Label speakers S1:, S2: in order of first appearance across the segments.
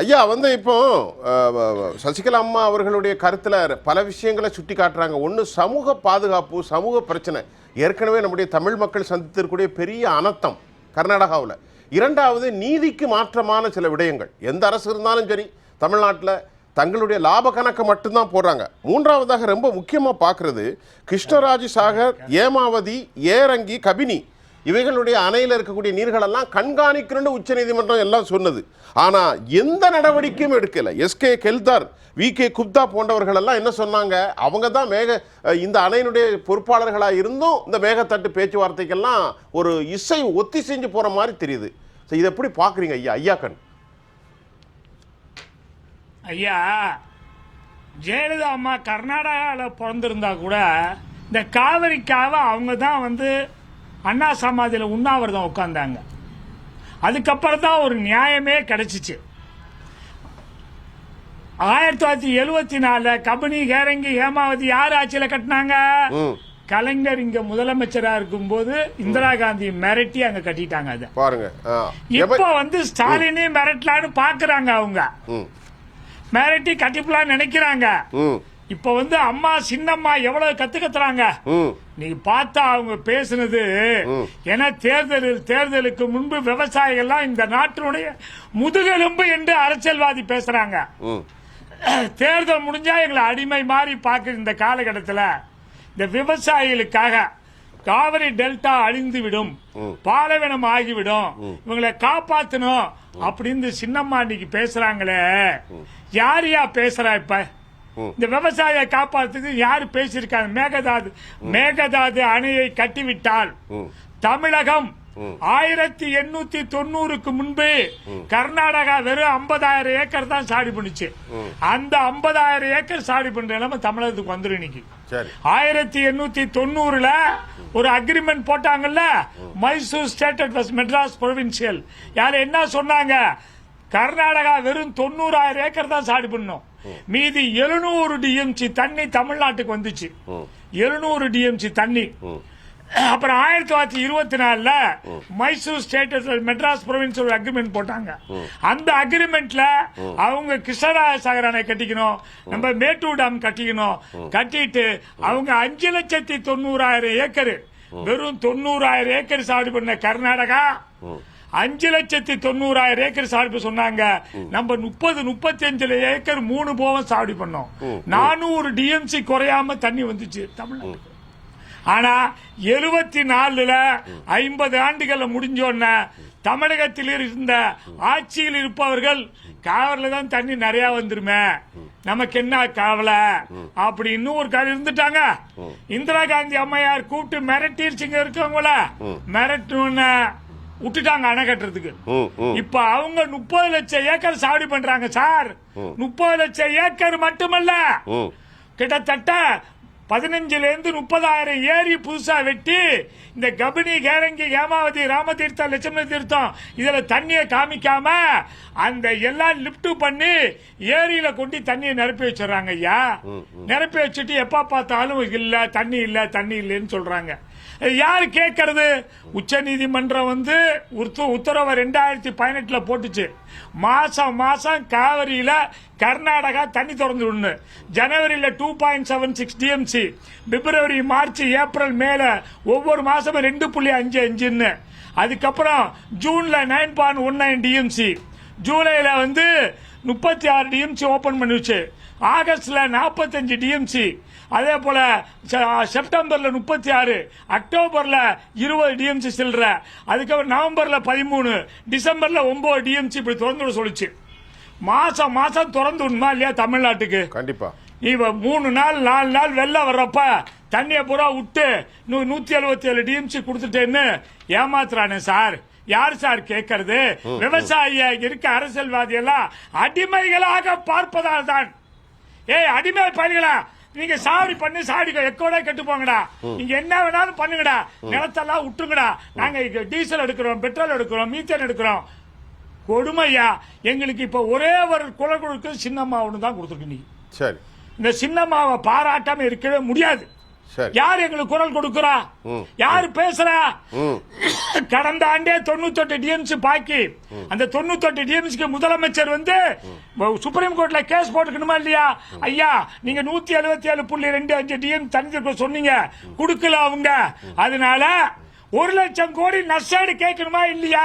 S1: ஐயா வந்து இப்போ சசிகலா அம்மா அவர்களுடைய கருத்தில் பல விஷயங்களை சுட்டி காட்டுறாங்க. ஒன்று சமூக பாதுகாப்பு சமூக பிரச்சனை. ஏற்கனவே நம்முடைய தமிழ் மக்கள் சந்தித்திருக்கக்கூடிய பெரிய அனர்த்தம் கர்நாடகாவில். இரண்டாவது நீதிக்கு மாற்றமான சில விடயங்கள். எந்த அரசு இருந்தாலும் சரி தமிழ்நாட்டில் தங்களுடைய லாப கணக்கை மட்டும்தான் போடுறாங்க. மூன்றாவதாக ரொம்ப முக்கியமாக பார்க்குறது கிருஷ்ணராஜ் சாகர் ஏமாவதி ஏரங்கி கபினி. இவைகளுடைய அணையில் இருக்கக்கூடிய நீர்களெல்லாம் கண்காணிக்கணும்னு உச்சநீதிமன்றம் எல்லாம் சொன்னது. ஆனால் எந்த நடவடிக்கையும் எடுக்கலை. S K Keldar V. K. Gupta போன்றவர்களெல்லாம் என்ன சொன்னாங்க? அவங்க தான் மேக இந்த அணையினுடைய பொறுப்பாளர்களாக இருந்தும் இந்த மேகத்தட்டு பேச்சுவார்த்தைக்கெல்லாம் ஒரு இசை ஒத்தி செஞ்சு போகிற மாதிரி தெரியுது. ஸோ இதை எப்படி பார்க்குறீங்க ஐயா ஐயா கண்?
S2: ஐயா ஜெயலலிதா அம்மா கர்நாடகாவில் பிறந்திருந்தா கூட இந்த காவிரிக்காக அவங்க தான் வந்து அண்ணா சமாதியில் உண்ணாவிரதம் உட்காந்தாங்க அதுக்கப்புறம் தான் ஒரு நியாயமே கிடைச்சிச்சு. ஆயிரத்தி தொள்ளாயிரத்தி எழுவத்தி நாலுல கபினி கேரங்கி ஹேமாவதி யார் ஆட்சியில் கட்டினாங்க? கலைஞர் இங்க முதலமைச்சரா இருக்கும்போது இந்திரா காந்தி மிரட்டி அங்க கட்டிட்டாங்க அதை.
S1: பாருங்க.
S2: இப்போ வந்து ஸ்டாலினே மிரட்டலான்னு பாக்குறாங்க அவங்க. மிரட்டி கட்டிப்பலான்னு நினைக்கிறாங்க. இப்ப வந்து அம்மா சின்னம்மா எவ்வளவு கத்து கத்துறாங்க
S1: ம்
S2: நீ பார்த்தா அவங்க பேசுனது. ஏன்னா தேர்தல் தேர்தலுக்கு முன்பு விவசாயிகள்லாம் இந்த நாட்டினுடைய முதுகெலும்பு என்று அரசியல்வாதி பேசுறாங்க. தேர்தல் முடிஞ்சா எங்களை அடிமை மாதிரி பார்க்குற இந்த காலகட்டத்தில் இந்த விவசாயிகளுக்காக காவிரி டெல்டா அழிந்து விடும் பாலைவனம் ஆகிவிடும். இவங்களை காப்பாத்தணும் அப்படின்னு சின்னம்மா இன்னைக்கு பேசுறாங்களே. யார் யா பேசுறா இப்ப? இந்த விவசாயியை காப்பாத்துக்கு யாரு பேசியிருக்காங்க? மேகதாது. மேகதாது அணையை கட்டிவிட்டால் தமிழகம் ஆயிரத்தி எண்ணூத்தி தொண்ணூறுக்கு முன்பு கர்நாடகா வெறும் ஐம்பதாயிரம் ஏக்கர் தான் சாடி பண்ணுச்சு. அந்த ஐம்பதாயிரம் ஏக்கர் சாடி பண்ற நிலைமை தமிழகத்துக்கு வந்துடும் இன்னைக்கு. ஆயிரத்தி எண்ணூத்தி தொண்ணூறுல ஒரு அக்ரிமெண்ட் போட்டாங்கல்ல? மைசூர் ஸ்டேட் மெட்ராஸ் ப்ரொவின்சியல் யார் என்ன சொன்னாங்க? கர்நாடகா வெறும் தொண்ணூறாயிரம் ஏக்கர் தான் சாடி பண்ணும். மீதி எழுநூறு டிஎம்சி தண்ணி தமிழ்நாட்டுக்கு வந்துச்சு. எழுநூறு டிஎம்சி தண்ணி. அப்புறம் ஆயிரத்தி தொள்ளாயிரத்தி இருபத்தி நாலுல மைசூர் ஸ்டேட்டஸ் மெட்ராஸ் ப்ரொவின்ஸ் ஒரு அக்ரிமெண்ட் போட்டாங்க. அந்த அக்ரிமெண்ட்ல அவங்க கிருஷ்ணராஜ சாகர் அணை கட்டிக்கணும் நம்ம மேட்டூர் டேம் கட்டிக்கணும். கட்டிட்டு அவங்க அஞ்சு லட்சத்தி தொண்ணூறாயிரம் ஏக்கர் வெறும் தொண்ணூறாயிரம் ஏக்கர் சாடு பண்ண கர்நாடகா அஞ்சு லட்சத்தி தொண்ணூறாயிரம் ஏக்கர் சாகுபடி சொன்னாங்க. நம்ம முப்பது முப்பத்தி அஞ்சு ஏக்கர் மூணு போகம் சாகுபடி பண்ணோம். நானூறு டிஎம்சி குறையாம தண்ணி வந்துச்சு தமிழ்நாட்டுக்கு. ஆனா எழுபத்தி நாலுல ஐம்பது ஆண்டுகள் முடிஞ்சோன்ன தமிழகத்தில் இருந்த ஆட்சியில் இருப்பவர்கள் காவிரில தான் தண்ணி நிறைய வந்துருமே. நமக்கு என்ன கவலை? அப்படி இன்னும் ஒரு காலம் இருந்துட்டாங்க இந்திரா காந்தி அம்மையார் கூப்பிட்டு மிரட்டிருச்சுங்க இருக்கவங்கள. மிரட்டுன்னு விட்டுட்டாங்க அணை கட்டுறதுக்கு. இப்ப அவங்க முப்பது லட்சம் ஏக்கர் சாகுபடி பண்றாங்க சார். முப்பது லட்சம் ஏக்கர் மட்டுமல்ல. கிட்டத்தட்ட பதினஞ்சுல இருந்து முப்பதாயிரம் ஏரி புதுசா வெட்டி இந்த கபினி கேரங்கி ஏமாவதி ராமதீர்த்தம் லட்சுமண தீர்த்தம் இதுல தண்ணியை காமிக்காம அந்த எல்லாம் லிப்ட் பண்ணி ஏரியில கொண்டு தண்ணியை நிரப்பி வச்சிடறாங்க ஐயா. நிரப்பி வச்சுட்டு எப்ப பார்த்தாலும் இல்ல தண்ணி இல்ல தண்ணி இல்லைன்னு சொல்றாங்க. யாரு கேட்கறது உச்ச நீதிமன்றம் வந்து உத்த- உத்தரவை ரெண்டாயிரத்தி பதினெட்டுல போட்டுச்சு. மாசம் மாசம் காவிரியில கர்நாடகா தண்ணி திறந்து விடணும் ஜனவரியில two point seven six TMC பிப்ரவரி மார்ச் ஏப்ரல் மேல ஒவ்வொரு மாசமும் ரெண்டு புள்ளி அஞ்சு அஞ்சுன்னு. அதுக்கப்புறம் ஜூன்ல nine point one nine TMC ஜூலைல வந்து முப்பத்தி ஆறு டிஎம்சி ஓபன் பண்ணிச்சு. ஆகஸ்ட்ல நாற்பத்தஞ்சு டிஎம்சி அதே போல செப்டம்பர்ல முப்பத்தி ஆறு அக்டோபர்ல இருபது டிஎம்சி சில்லற அதுக்கப்புறம் நவம்பர்ல பதிமூணு டிசம்பர்ல ஒன்பது டிஎம்சி இப்படி திறந்து விட சொல்லுச்சு. மாசம் மாசம் திறந்து விடணுமா இல்லையா தமிழ்நாட்டுக்கு?
S1: கண்டிப்பா.
S2: இவ மூணு நாள் நாலு நாள் வெள்ளம் வர்றப்ப தண்ணிய பூரா விட்டு நூ- நூத்தி எழுபத்தி ஏழு டிஎம்சி கொடுத்துட்டேன்னு ஏமாத்துறானே சார். யார் சார் கேட்கறது விவசாயிய இருக்க அரசியல்வாதி எல்லாம் அடிமைகளாக பார்ப்பதால் தான் ஏய் அடிமை பயல்களா? நீங்க சாடி பண்ணி சாடி எக்கோட கெட்டு போங்கடா நீங்க என்ன வேணாலும் பண்ணுங்கடா. நிலத்தெல்லாம் விட்டுங்கடா. நாங்க டீசல் எடுக்கிறோம் பெட்ரோல் எடுக்கிறோம் மீத்தேன் எடுக்கிறோம். கொடுமையா? எங்களுக்கு இப்ப ஒரே ஒரு குலை கொடுக்க சின்னம்மா ஒன்று தான் கொடுத்துருக்கு நீ
S1: சரி.
S2: இந்த சின்னம்மாவை பாராட்டாம இருக்கவே முடியாது. யார் எங்களுக்கு குரல் கொடுக்கிறா? யார் பேசுறா? கடந்த ஆண்டே தொண்ணூத்தெட்டு டிஎம்சி பாக்கி. அந்த தொண்ணூத்தெட்டு டிஎம்சிக்கு முதலமைச்சர் வந்து சுப்ரீம் கோர்ட்ல கேஸ் போட்டுக்கணுமா இல்லையா? ஐயா நீங்க நூத்தி எழுபத்தி ஏழு புள்ளி ரெண்டு அஞ்சு டிஎம் தனித்திருக்க சொன்னீங்க. கொடுக்கல அவங்க. அதனால ஒரு லட்சம் கோடி நஷ்டாடு கேட்கணுமா இல்லையா?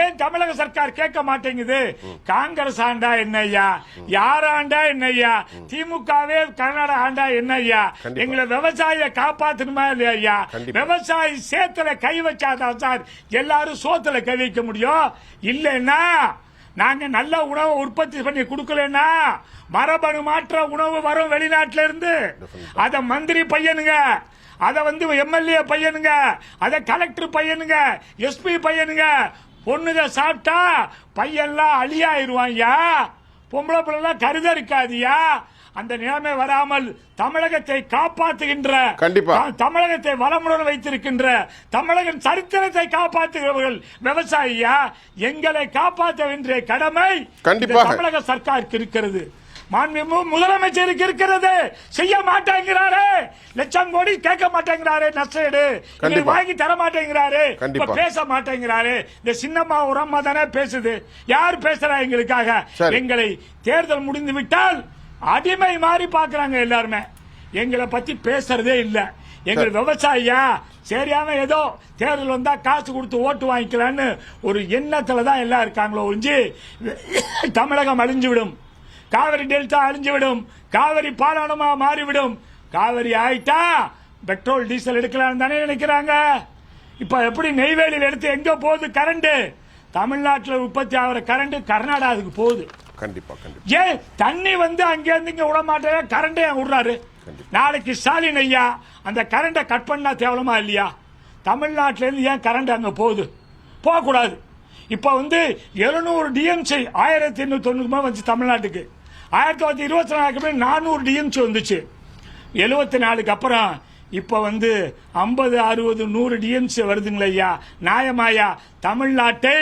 S2: ஏன் தமிழக சர்க்கார் கேட்க மாட்டேங்குது? காங்கிரஸ் ஆண்டா என்ன ஐயா? யார் ஆண்டா என்ன ஐயா? திமுகவே கர்நாடகா ஆண்டா என்ன ஐயா. எங்களை விவசாயிய காப்பாத்தணுமா இல்லையா ஐயா. விவசாயி சேத்துல கை வச்சாதான் சார் எல்லாரும் சோத்துல கை வைக்க முடியும். இல்லைன்னா நாங்க நல்ல உணவை உற்பத்தி பண்ணி கொடுக்கலன்னா மரபணு மாற்ற உணவு வரும் வெளிநாட்டில இருந்து அத மந்திரி பையனுங்க அத வந்து எம்எல்ஏ பையனுங்க அத கலெக்டர் பையனுங்க எஸ்பி பையனுங்க பொண்ணுங்க சாப்பிட்டா பையன்லாம் அழியாயிருவாங்க பொம்பளை பிள்ளைலாம் கருத இருக்காதியா அந்த நிலைமை வராமல் தமிழகத்தை காப்பாற்றுகின்ற
S1: கண்டிப்பா.
S2: தமிழகத்தை வளமுடன் வைத்திருக்கின்ற தமிழகம் சரித்திரத்தை காப்பாற்றுகிறவர்கள் விவசாயியா எங்களை காப்பாற்ற வேண்டிய கடமை இந்த
S1: கண்டிப்பாக.
S2: தமிழக சர்க்காருக்கு இருக்கிறது முதலமைச்சருக்கு இருக்கிறது செய்ய மாட்டேங்கிறாரு லட்சம் கோடி கேட்க மாட்டேங்கிறாரு நஷ்டேடு
S1: கண்டிப்பா.
S2: வாங்கி தர மாட்டேங்கிறாரு
S1: கண்டிப்பா.
S2: பேச மாட்டேங்கிறாரு இந்த சின்னம்மா ஒரு அம்மா தானே பேசுது யார் பேசுறா எங்களுக்காக. எங்களை தேர்தல் முடிந்து விட்டால் அடிமை மாதிரி பாக்குறாங்க எல்லாருமே. எங்களை பத்தி பேசுறதே இல்ல. எங்கள் விவசாயியா? சரியாம ஏதோ தேர்தல் வந்தா காசு கொடுத்து ஓட்டு வாங்கிக்கலான்னு ஒரு எண்ணத்துல தான் எல்லாம் இருக்காங்களோ ஒழிஞ்சு தமிழகம் அழிஞ்சு விடும் காவிரி டெல்டா அழிஞ்சு விடும் காவிரி பாலாளமா மாறிவிடும். காவிரி ஆயிட்டா பெட்ரோல் டீசல் எடுக்கலாம்னு தானே நினைக்கிறாங்க. இப்ப எப்படி நெய்வேலியில் எடுத்து எங்க போகுது கரண்ட்? தமிழ்நாட்டில் உற்பத்தி ஆகிற கரண்ட் கர்நாடகாவுக்கு போகுது.
S1: கண்டிப்பா கண்டிப்பா.
S2: ஏன்? தண்ணி வந்து அங்க இருந்து இங்க விட மாட்டேன். கரண்டே விடுறாரு. நாளைக்கு ஸ்டாலின் ஐயா அந்த கரண்டை கட் பண்ணா தேவலமா இல்லையா? தமிழ்நாட்டில இருந்து ஏன் கரண்ட் அங்க போகுது? போகக்கூடாது. இப்ப வந்து எழுநூறு டிஎம்சி ஆயிரத்தி எண்ணூத்தி தொண்ணூறு வந்துச்சு தமிழ்நாட்டுக்கு. ஆயிரத்தி தொள்ளாயிரத்தி இருபத்தி நாலுக்கு அப்புறம் நானூறு டிஎம்சி வந்துச்சு. எழுபத்தி நாலுக்கு அப்புறம் இப்ப வந்து ஐம்பது அறுபது நூறு டிஎம்சி வருதுங்களா ஐயா. நியாயமாயா தமிழ்நாட்டை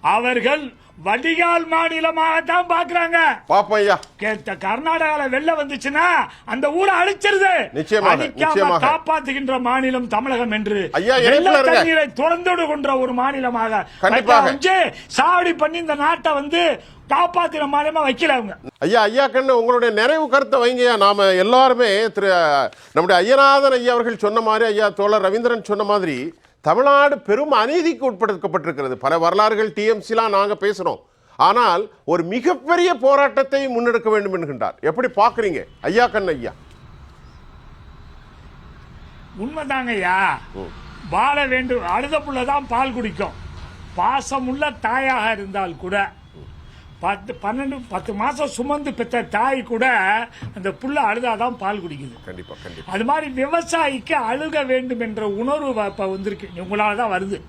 S2: அவர்கள் வடிகால் மாநிலமாக தான் பாக்குறாங்க
S1: பாப்போம் ஐயா
S2: கேட்ட கர்நாடகால வெள்ளம் வந்துச்சுன்னா அந்த ஊரை அழிச்சிருது
S1: நிச்சயமாக.
S2: காப்பாத்துகின்ற மாநிலம் தமிழகம் என்று வெள்ள. தண்ணீரை திறந்து விடுகின்ற ஒரு மாநிலமாக
S1: கண்டிப்பாக.
S2: சாவடி பண்ணி இந்த நாட்டை வந்து காப்பாத்தின மாநிலமா வைக்கல அவங்க
S1: ஐயா ஐயா கண்ணு உங்களுடைய நிறைவு கருத்தை வைங்கய்யா நாம எல்லாருமே திரு நம்முடைய ஐயநாதன் ஐயா அவர்கள் சொன்ன மாதிரி ஐயா தோழர் ரவீந்திரன் சொன்ன மாதிரி தமிழ்நாடு பெரும் அநீதிக்கு உட்படுத்தப்பட்டிருக்கிறது. பல வரலாறுகள் டிஎம்சிலாம் நாங்க பேசுறோம். ஆனால் ஒரு மிகப்பெரிய போராட்டத்தை முன்னெடுக்க வேண்டும் என்கின்றார். எப்படி பாக்குறீங்க ஐயா கண்ணு ஐயா.
S2: உண்மைதாங்கய்யா. வாழ வேண்டும். அழுத புள்ளதான் பால் குடிக்கும். பாசமுள்ள தாயாக இருந்தால் கூட பத்து பன்னெண்டு பத்து மாசம் சுமந்து பெற்ற தாய் கூட அந்த புள்ள அழுதாதான் பால் குடிக்குது.
S1: கண்டிப்பா கண்டிப்பா.
S2: அது மாதிரி விவசாயிக்கு அழுக வேண்டும் என்ற உணர்வு இப்ப வந்திருக்கு. உங்களால தான் வருது.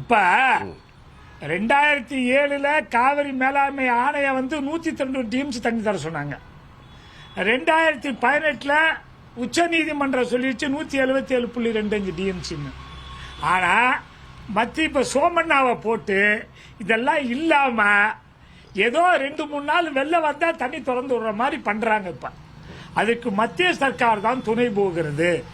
S2: இப்ப ரெண்டாயிரத்தி ஏழுல காவிரி மேலாண்மை ஆணையம் வந்து நூத்தி தொண்ணூறு டிஎம்சி தண்ணி தர சொன்னாங்க. ரெண்டாயிரத்தி பதினெட்டுல உச்ச நீதிமன்றம் சொல்லிடுச்சு நூத்தி எழுபத்தி ஏழு புள்ளி ரெண்டு அஞ்சு டிஎம்சின்னு ஆனா மத்திய இப்ப சோமண்ணாவை போட்டு இதெல்லாம் இல்லாம ஏதோ ரெண்டு மூணு நாள் வெளில வந்தா தண்ணி திறந்து விடுற மாதிரி பண்றாங்க இப்ப. அதுக்கு மத்திய சர்க்கார் தான் துணை போகிறது.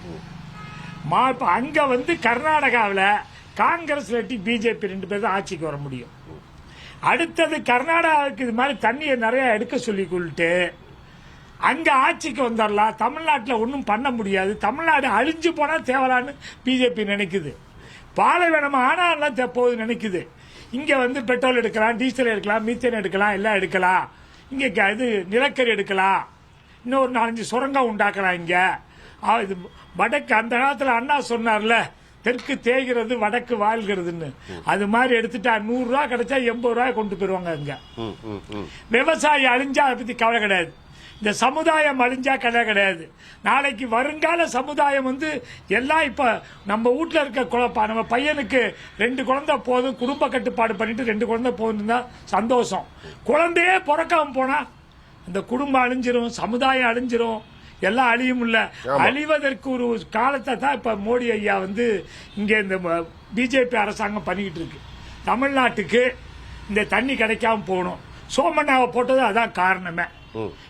S2: மா- இப்போ அங்க வந்து கர்நாடகாவில் காங்கிரஸ் இல்லாட்டி பிஜேபி ரெண்டு பேர் தான் ஆட்சிக்கு வர முடியும். அடுத்தது கர்நாடகாவுக்கு இது மாதிரி தண்ணியை நிறைய எடுக்க சொல்லி கொள்ளிட்டு அங்க ஆட்சிக்கு வந்துடலாம் தமிழ்நாட்டில் ஒன்றும் பண்ண முடியாது. தமிழ்நாடு அழிஞ்சு போனா தேவலான்னு பிஜேபி நினைக்குது. பாலைவனம்? ஆனாலாம் தே- போகுது நினைக்குது. இங்கே வந்து பெட்ரோல் எடுக்கலாம் டீசல் எடுக்கலாம் மீத்தேன் எடுக்கலாம் எல்லாம் எடுக்கலாம். இங்கே க- இது நிலக்கரி எடுக்கலாம். இன்னும் ஒரு நாலஞ்சு சுரங்கம் உண்டாக்கலாம் இங்கே. இது வடக்கு அந்த காலத்தில் அண்ணா சொன்னார்ல தெற்கு தேய்கிறது வடக்கு வாழ்கிறதுன்னு. அது மாதிரி எடுத்துட்டா நூறு ரூபா கிடைச்சா எண்பது ரூபாய் கொண்டு போயிருவாங்க அங்க. விவசாயி அழிஞ்சா அதை பத்தி கவலை கிடையாது. இந்த சமுதாயம் அழிஞ்சா கதை கிடையாது. நாளைக்கு வருங்கால சமுதாயம் வந்து எல்லாம் இப்ப நம்ம வீட்ல இருக்க குழப்பா நம்ம பையனுக்கு ரெண்டு குழந்தை போதும் குடும்ப கட்டுப்பாடு பண்ணிட்டு ரெண்டு குழந்தை போதும் தான் சந்தோஷம். குழந்தையே பிறக்காம போனா அந்த குடும்பம் அழிஞ்சிரும் சமுதாயம் அழிஞ்சிரும். எல்லாம் அழியும் இல்ல. அழிவதற்கு ஒரு காலத்தை தான் இப்ப மோடி ஐயா வந்து இங்க இந்த பிஜேபி அரசாங்கம் பண்ணிக்கிட்டு இருக்கு. தமிழ்நாட்டுக்கு இந்த தண்ணி கிடைக்காம போகணும். சோமண்ணாவை போட்டது அதான் காரணமே.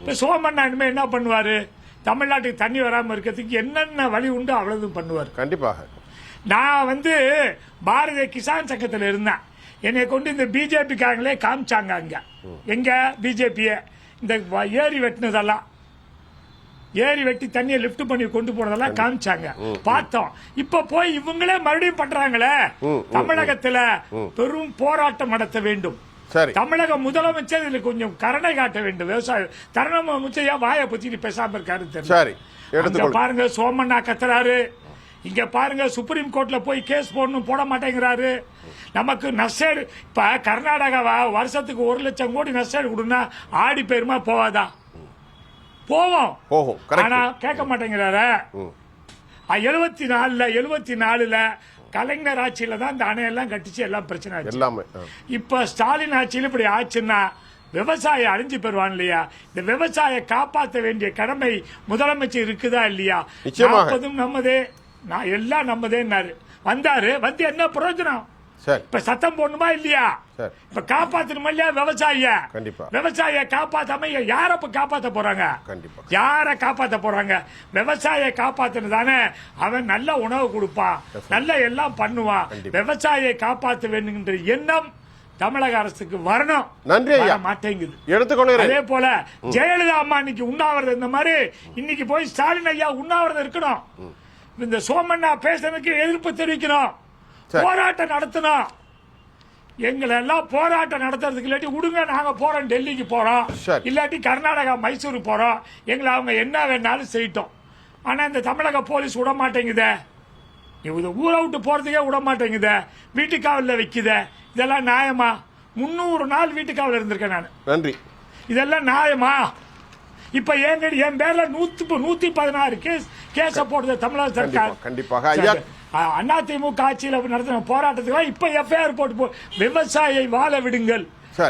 S2: இப்ப சோமண்ணா இனிமே என்ன பண்ணுவாரு? தமிழ்நாட்டுக்கு தண்ணி வராம இருக்கிறதுக்கு என்னென்ன வழி உண்டோ அவ்வளவு பண்ணுவார்.
S1: கண்டிப்பாக.
S2: நான் வந்து பாரதிய கிசான் சங்கத்தில் இருந்தேன். என்னை கொண்டு இந்த பிஜேபி காரங்களே காமிச்சாங்க அங்க. எங்க பிஜேபிய? இந்த ஏரி வெட்டினதெல்லாம். ஏரி வெட்டி தண்ணியை லிஃப்ட் பண்ணி கொண்டு போனதெல்லாம் காமிச்சாங்க. பார்த்தோம். இப்ப போய் இவங்களே மறுபடியும் பண்றாங்களே? தமிழகத்துல பெரும் போராட்டம் நடத்த வேண்டும். தமிழக முதலமைச்சர் இதுல கொஞ்சம் கருணை காட்ட வேண்டும். விவசாய தருண அமைச்சர் ஏன் வாயை பத்தி பேசாம இருக்காரு
S1: எடுத்துக்கொள்.
S2: பாருங்க சோமண்ணா கத்துறாரு. இங்க பாருங்க சுப்ரீம் கோர்ட்ல போய் கேஸ் போடணும் போட மாட்டேங்கிறாரு. நமக்கு நஷ்டேடு இப்ப கர்நாடகாவா வருஷத்துக்கு ஒரு லட்சம் கோடி நஷ்டேடு கொடுனா ஆடி போயிருமா போவாதா? போவோம்.
S1: கரெக்ட்
S2: ஆனா கேட்க மாட்டேங்கிறாரு. எழுபத்தி நாலுல எழுபத்தி நாலுல கலைஞர் ஆட்சியில தான் இந்த அணையெல்லாம் கட்டிச்சு எல்லாம் பிரச்சனை ஆச்சு.
S1: எல்லாமே.
S2: இப்ப ஸ்டாலின் ஆட்சியில் இப்படி ஆச்சுன்னா விவசாயம் அழிஞ்சு பெறுவான் இல்லையா? இந்த விவசாய காப்பாற்ற வேண்டிய கடமை முதலமைச்சர் இருக்குதா இல்லையா. நாற்பதும் நம்மதே நான் எல்லாம் நம்மதேன்னாரு. வந்தாரு. வந்து என்ன பிரயோஜனம்? இப்ப சத்தம் போடணுமா இல்லையா? இப்ப காப்பாத்தணுமா இல்லையா விவசாயிய?
S1: கண்டிப்பா.
S2: விவசாயிய காப்பாத்தாம யார இப்ப காப்பாத்த போறாங்க?
S1: கண்டிப்பா.
S2: யார காப்பாத்த போறாங்க? விவசாய காப்பாத்துன்னு தானே அவன் நல்ல உணவு கொடுப்பான் நல்ல எல்லாம் பண்ணுவான். விவசாயியை காப்பாத்த வேண்டுகின்ற எண்ணம் தமிழக அரசுக்கு வரணும்.
S1: நன்றி
S2: மாட்டேங்குது.
S1: எடுத்துக்கொள்கிறேன்
S2: அதே போல ஜெயலலிதா அம்மா இன்னைக்கு உண்ணாவிரதம் இந்த மாதிரி இன்னைக்கு போய் ஸ்டாலின் ஐயா உண்ணாவிரதம் இருக்கணும். இந்த சோமண்ணா பேசுறதுக்கு எதிர்ப்பு தெரிவிக்கணும். போராட்டம் நடத்தணும் எங்களை எல்லாம் போராட்டம் நடத்துறதுக்கு இல்லாட்டி விடுங்க நாங்க போறோம் டெல்லிக்கு போறோம். இல்லாட்டி கர்நாடகா மைசூருக்கு போறோம். எங்களை அவங்க என்ன வேணாலும் செய்யட்டும். ஆனா இந்த தமிழக போலீஸ் விட மாட்டேங்குதே. இது ஊரை விட்டு போறதுக்கே விட மாட்டேங்குதே. வீட்டுக்காவலில் வைக்குதே. இதெல்லாம் நியாயமா? முந்நூறு நாள் வீட்டுக்காவல் இருந்திருக்கேன் நான்.
S1: நன்றி.
S2: இதெல்லாம் நியாயமா? இப்ப என் என் பேர்ல நூத்தி நூத்தி பதினாறு கேஸ் கேஸ போடுது தமிழக சர்க்கார்.
S1: கண்டிப்பாக. ஐயா.
S2: அண்ணா திமுக ஆட்சியில் நடத்தின போராட்டத்துக்கு இப்ப எஃப்ஐஆர் போட்டு விவசாயியை வாழ விடுங்கள்.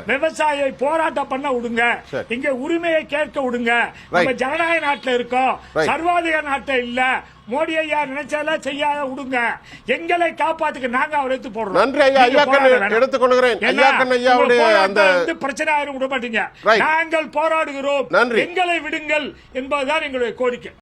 S2: விவசாயியை போராட்டம் பண்ண விடுங்க. இங்க உரிமையை கேட்க விடுங்க நம்ம. ஜனநாயக நாட்டுல இருக்கோம். சர்வாதிகார நாட்டுல இல்ல மோடி ஐயா நினைச்சாலும் செய்யாத விடுங்க எங்களை காப்பாத்துக்க நாங்க அவரை எடுத்து போடுறோம்
S1: நன்றி ஐயா. ஐயா. எடுத்துக்கொள்கிறேன். ஐயா கண்ணு ஐயாவுடைய அந்த-
S2: பிரச்சனை ஆயிரும் விட மாட்டீங்க. நாங்கள் போராடுகிறோம். எங்களை விடுங்கள் என்பதுதான் எங்களுடைய கோரிக்கை